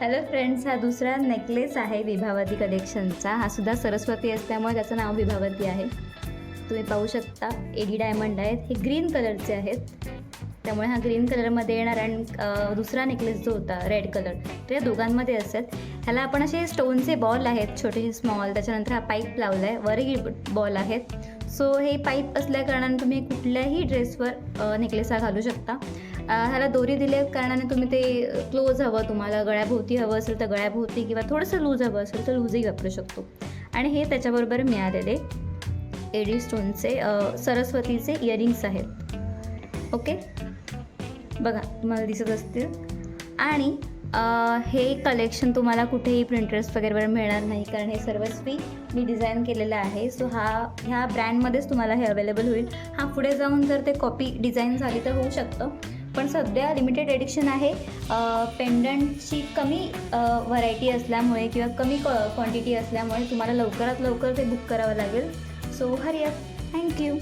Hello friends हा दुसरा necklace आहे विभावती कलेक्शनचा हा सुद्धा सरस्वती असल्यामुळे त्याचं नाव विभावती आहे. तुम्ही पाहू शकता एडी डायमंड आहेत. हे ग्रीन कलरचे आहेत. त्यामुळे हा ग्रीन कलरमध्ये येणार आणि दुसरा नेकलेस जो होता रेड कलर तो या दोघांमध्ये असेल. ह्याला आपण असे स्टोनचे बॉल आहेत छोटेसे स्मॉल त्याच्यानंतर हा पाईप लावला आहे वरही बॉल आहेत. सो हे पाईप असल्या कारणाने तुम्ही कुठल्याही ड्रेसवर नेकलेस हा घालू शकता. ह्याला दोरी दिल्या कारणाने तुम्ही ते क्लोज हवं तुम्हाला. गळ्याभोवती हवं असेल तर गळ्याभोवती किंवा थोडंसं लूज हवं असेल तर लूजही वापरू शकतो. आणि हे त्याच्याबरोबर मिळालेले एडी स्टोनचे सरस्वतीचे इयरिंग्स आहेत. ओके? बघा तुम्हाला दिसत असतील. आणि हे कलेक्शन तुम्हाला कुठेही प्रिंटरेस्ट वगैरेवर मिळणार नाही कारण हे सर्वस्वी मी डिझाईन केलेलं आहे. सो हा ह्या ब्रँडमध्येच तुम्हाला हे अवेलेबल होईल. हा पुढे जाऊन जर ते कॉपी डिझाईन झाली तर होऊ शकतं. पण सध्या लिमिटेड एडिक्शन आहे. पेंडंटची कमी व्हरायटी असल्यामुळे किंवा कमी क्वांटिटी असल्यामुळे तुम्हाला लवकरात लवकर ते बुक करावं लागेल. सो हरिया थँक्यू